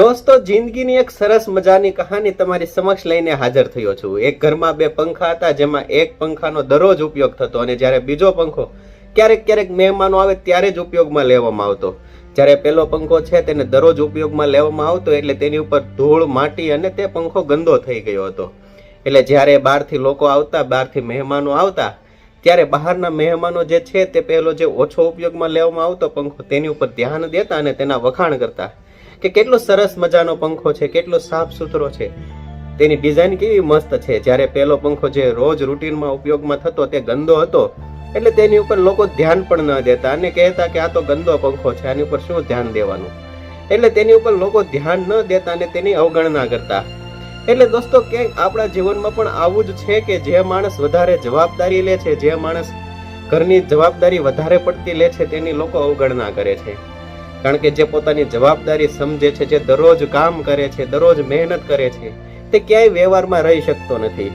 દોસ્તો, જિંદગીની એક સરસ મજાની કહાની તમારી સમક્ષ લઈને હાજર થયો છું. એક ઘરમાં બે પંખા હતા, જેમાં એક પંખાનો દરરોજ ઉપયોગ થતો અને જ્યારે બીજો પંખો ક્યારેક ક્યારેક મહેમાનો આવે ત્યારે જ ઉપયોગમાં લેવામાં આવતો. જ્યારે પેલો પંખો છે, તેને દરરોજ ઉપયોગમાં લેવામાં આવતો એટલે તેની ઉપર ધૂળ, માટી અને તે પંખો ગંદો થઈ ગયો હતો. એટલે જ્યારે બહારથી લોકો આવતા, બહારથી મહેમાનો આવતા, ત્યારે બહારના મહેમાનો જે છે, તે પહેલો જે ઓછો ઉપયોગમાં લેવામાં આવતો પંખો તેની ઉપર ધ્યાન દેતા અને તેના વખાણ કરતા. કે કેટલો સરસ મજાનો પંખો છે, કેટલો સાફ સુથરો છે. તેની ડિઝાઇન કેવી મસ્ત છે. જ્યારે પહેલો પંખો જે રોજ રૂટીનમાં ઉપયોગમાં થતો તે ગંદો હતો, એટલે તેની ઉપર લોકો ધ્યાન પણ ન દેતા અને કહેતા કે આ તો ગંદો પંખો છે, આની ઉપર શું ધ્યાન દેવાનું? એટલે તેની ઉપર લોકો ધ્યાન ન દેતા અને તેની અવગણના કરતા. એટલે દોસ્તો, ક્યાંક આપણા જીવનમાં પણ આવું જ છે કે જે માણસ વધારે જવાબદારી લે છે, જે માણસ ઘરની જવાબદારી વધારે પડતી લે છે, તેની લોકો અવગણના કરે છે. કારણ કે જે પોતાની જવાબદારી સમજે છે, જે દરરોજ કામ કરે છે, દરરોજ મહેનત કરે છે, તે ક્યાંય વ્યવહારમાં રહી શકતો નથી.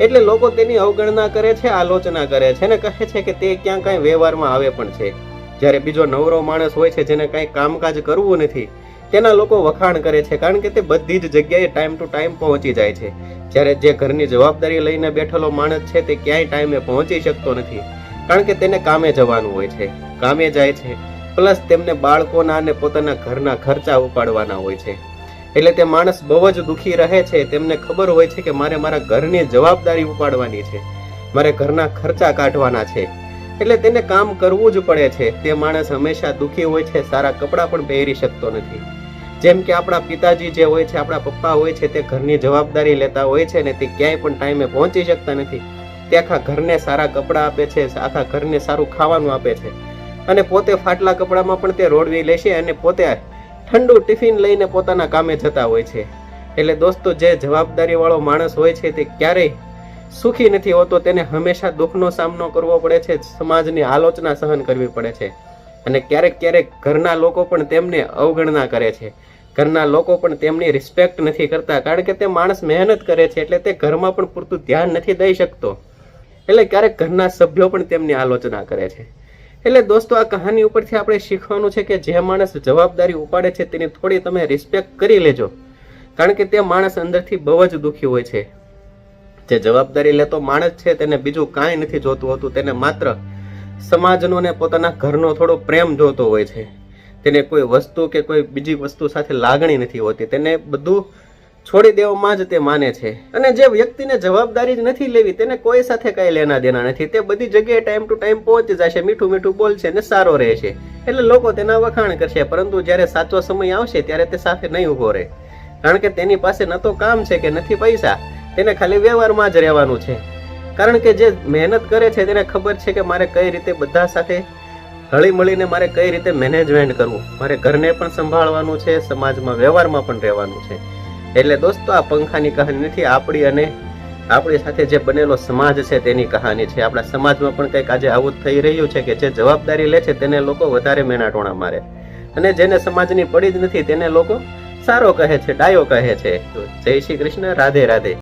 એટલે લોકો તેની અવગણના કરે છે, આલોચના કરે છે અને કહે છે કે તે ક્યાં કાંઈ વ્યવહારમાં આવે પણ છે. જ્યારે બીજો નવરો માણસ હોય છે, જેને કાંઈ કામકાજ કરવું નથી, તેના લોકો વખાણ કરે છે, કારણ કે તે બધી જ જગ્યાએ ટાઈમ ટુ ટાઈમ પહોંચી જાય છે. જ્યારે જે ઘરની જવાબદારી લઈને બેઠેલો માણસ છે, તે ક્યાંય ટાઈમે પહોંચી શકતો નથી, કારણ કે તેને કામે જવાનું હોય છે. કામે જાય છે. પ્લસ તેમને બાળકોના અને પોતાના ઘરના ખર્ચા ઉપાડવાના હોય છે. એટલે તે માણસ બહુ જ દુઃખી રહે છે, તેમને ખબર હોય છે કે મારે મારા ઘરની જવાબદારી ઉપાડવાની છે, મારે ઘરના ખર્ચા કાઢવાના છે. એટલે તેને કામ કરવું જ પડે છે, તે માણસ હંમેશા દુઃખી હોય છે, સારા કપડાં પણ પહેરી શકતો નથી. જેમ કે આપણા પિતાજી જે હોય છે, આપણા પપ્પા હોય છે, તે ઘરની જવાબદારી લેતા હોય છે ને તે ક્યાંય પણ ટાઈમે પહોંચી શકતા નથી. તે આખા ઘરને સારા કપડાં આપે છે, આખા ઘરને સારું ખાવાનું આપે છે. અને પોતે ફાટલા કપડામાં પણ તે રોડવી લેશે અને પોતે ઠંડુ ટિફિન લઈને પોતાના કામે જતા હોય છે. એટલે દોસ્તો, જે જવાબદારીવાળો માણસ હોય છે તે ક્યારેય સુખી નથી હોતો, તેને હંમેશા દુઃખનો સામનો કરવો પડે છે, સમાજની આલોચના સહન કરવી પડે છે. અને ક્યારેક ક્યારેક ઘરના લોકો પણ તેમને અવગણના કરે છે. ઘરના લોકો પણ તેમની રિસ્પેક્ટ નથી કરતા, કારણ કે તે માણસ મહેનત કરે છે, એટલે તે ઘરમાં પણ પૂરતું ધ્યાન નથી દઈ શકતો. એટલે ક્યારેક ઘરના સભ્યો પણ તેમની આલોચના કરે છે. એટલે દોસ્તો, આ કહાની ઉપરથી આપણે શીખવાનું છે કે જે માણસ જવાબદારી ઉપાડે છે તેની થોડી તમે રિસ્પેક્ટ કરી લેજો. કારણ કે તે માણસ અંદરથી બહુ જ દુઃખી હોય છે. જે જવાબદારી લેતો માણસ છે, તેને બીજું કાંઈ નથી જોતું હોતું. તેને માત્ર સમાજનો ને પોતાના ઘરનો થોડો પ્રેમ જોતો હોય છે. તેને કોઈ વસ્તુ કે કોઈ બીજી વસ્તુ સાથે લાગણી નથી હોતી. તેને બધું છોડી દેવામાં જ તે માને છે. અને જે વ્યક્તિને જવાબદારી જ નથી લેવી, તેને કોઈ સાથે કઈ લેના દેના નથી. તે બધી જગ્યાએ ટાઈમ ટુ ટાઈમ પહોંચી જશે, મીઠું મીઠું બોલશે ને સારો રહેશે. એટલે લોકો તેના વખાણ કરશે, પરંતુ જ્યારે સાચો સમય આવશે, ત્યારે તે સાથે નહીં ઊભો રહે. કારણ કે તેની પાસે ન તો કામ છે કે નથી પૈસા, તેને ખાલી વ્યવહારમાં જ રહેવાનું છે. કારણ કે જે મહેનત કરે છે, તેને ખબર છે કે મારે કઈ રીતે બધા સાથે હળી મળીને મારે કઈ રીતે મેનેજમેન્ટ કરવું. મારે ઘરને પણ સંભાળવાનું છે, સમાજમાં, વ્યવહારમાં પણ રહેવાનું છે. એટલે દોસ્તો, આ પંખાની કહાની નથી, આપણી અને આપણી સાથે જે બનેલો સમાજ છે તેની કહાની છે. આપણા સમાજમાં પણ કંઈક આજે આવું થઈ રહ્યું છે કે જે જવાબદારી લે છે તેને લોકો વધારે મેનાટોણા મારે. અને જેને સમાજની પડી જ નથી તેને લોકો સારો કહે છે, ડાયો કહે છે. જય શ્રી કૃષ્ણ, રાધે રાધે.